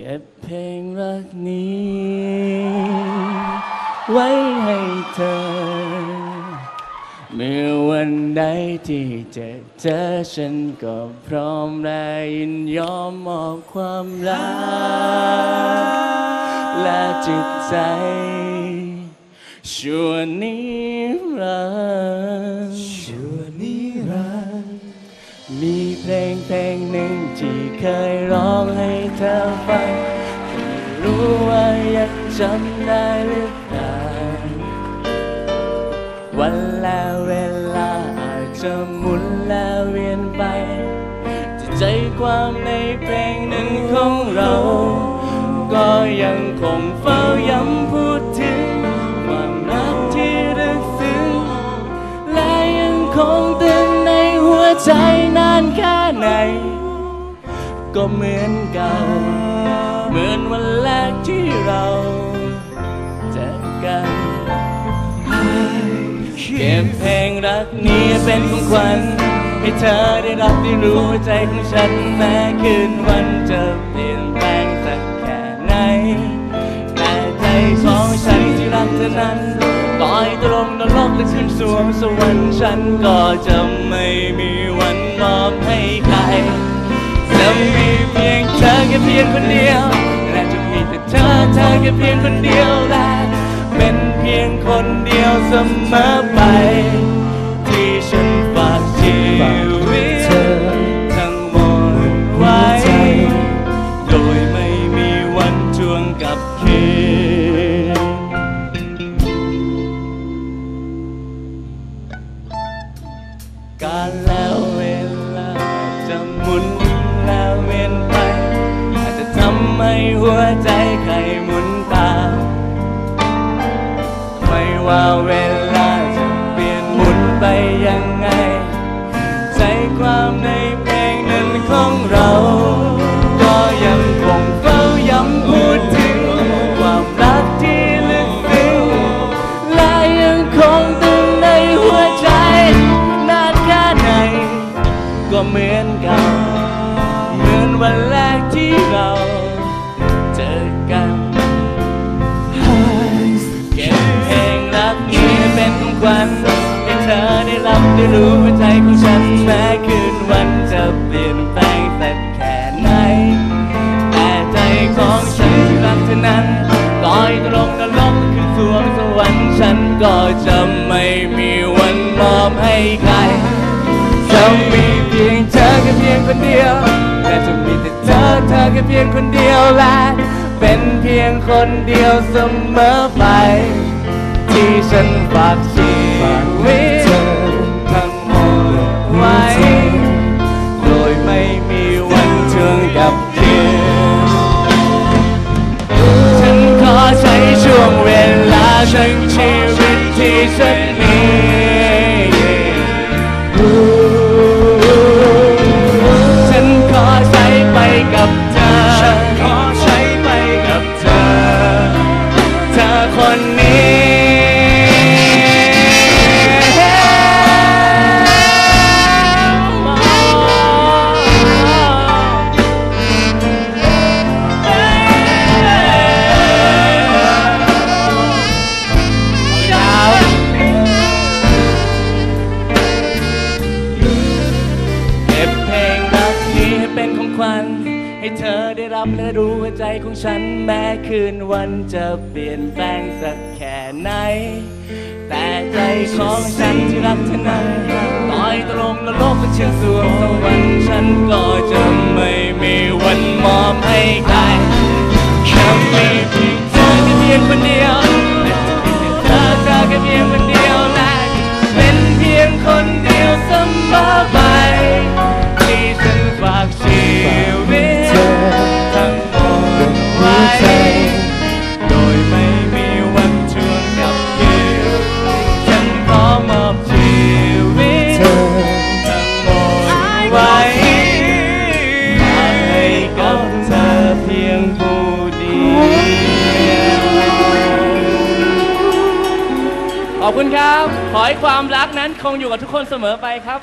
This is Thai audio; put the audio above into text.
เก็บเพลงรักนี้ ไว้ให้เธอ เมื่อวันใดที่เจอเจอฉันก็พร้อมและยินยอมมอบความรัก และจิตใจ ชั่วนิรันดร์ ลงเพลงหนึ่งที่เคยร้องให้เธอฟังไม่รู้ว่ายังจำได้หรือเปล่าวันและเวลาอาจจะหมุนและเวียนไปแต่ใจความในเพลงหนึ่งของเรา ก็ยังคงเฝ้าย้ำพูดถึงความรักที่ลึกซึ้งและยังคงตึงในหัวใจนานแค่ ก็เหมือนเก่า เหมือนวันแรกที่เราเจอกันเก็บเพลงรักนี้เป็นของขวัญให้เธอได้รับได้รู้ว่าใจของฉันแม้คืนวันจะเปลี่ยนแปลงสักแค่ไหนแต่ใจของฉันที่รักเธอนั้นต่อยตรงนรกและขึ้นสวงสวรรค์ฉันก็จะไม่มีวันมอบ จะมีเพียงเธอแค่เพียงคนเดียวและจะมีแต่เธอเธอแค่เพียงคนเดียวและเป็นเพียงคนเดียวเสมอไป วใจใครหมุนตามไม่ว่าเวลาจะเปลี่ยนหมุนไปยังไง ใจความในเพลงนั้นของเรา ก็ยังคงเฝ้าย้ำพูดถึง ความรักที่ลึกซึ้งและยังคงตึงในหัวใจ นานแค่ไหน ก็เหมือนก่าเหมือนวันแรก อได้รู้ว่าใจของฉันแม้คืนวันจะเปลี่ยนแปลงสักแค่ไหน แต่ใจของฉันที่รักเธอนั้นต่อยตรงนรกคือสวงสวรรค์ฉันก็จะไม่มีวันมอบให้ใครจะมีเพียงเธอแค่เพียงคนเดียวและจะมีแต่เธอเธอแค่เพียงคนเดียวและเป็นเพียงคนเดียวเสมอไป ที่ฉันฝากชีวิต คนนี้ ของฉันแม้คืนวันจะเปลี่ยนแปลงสักแค่ไหน แต่ใจของฉันที่รักเธอนั้นต่อยตรงนรกก็เชื่อสวงสวรรค์ อบคุณครับ ขอให้ความรักนั้นคงอยู่กับทุกคนเสมอไปครับ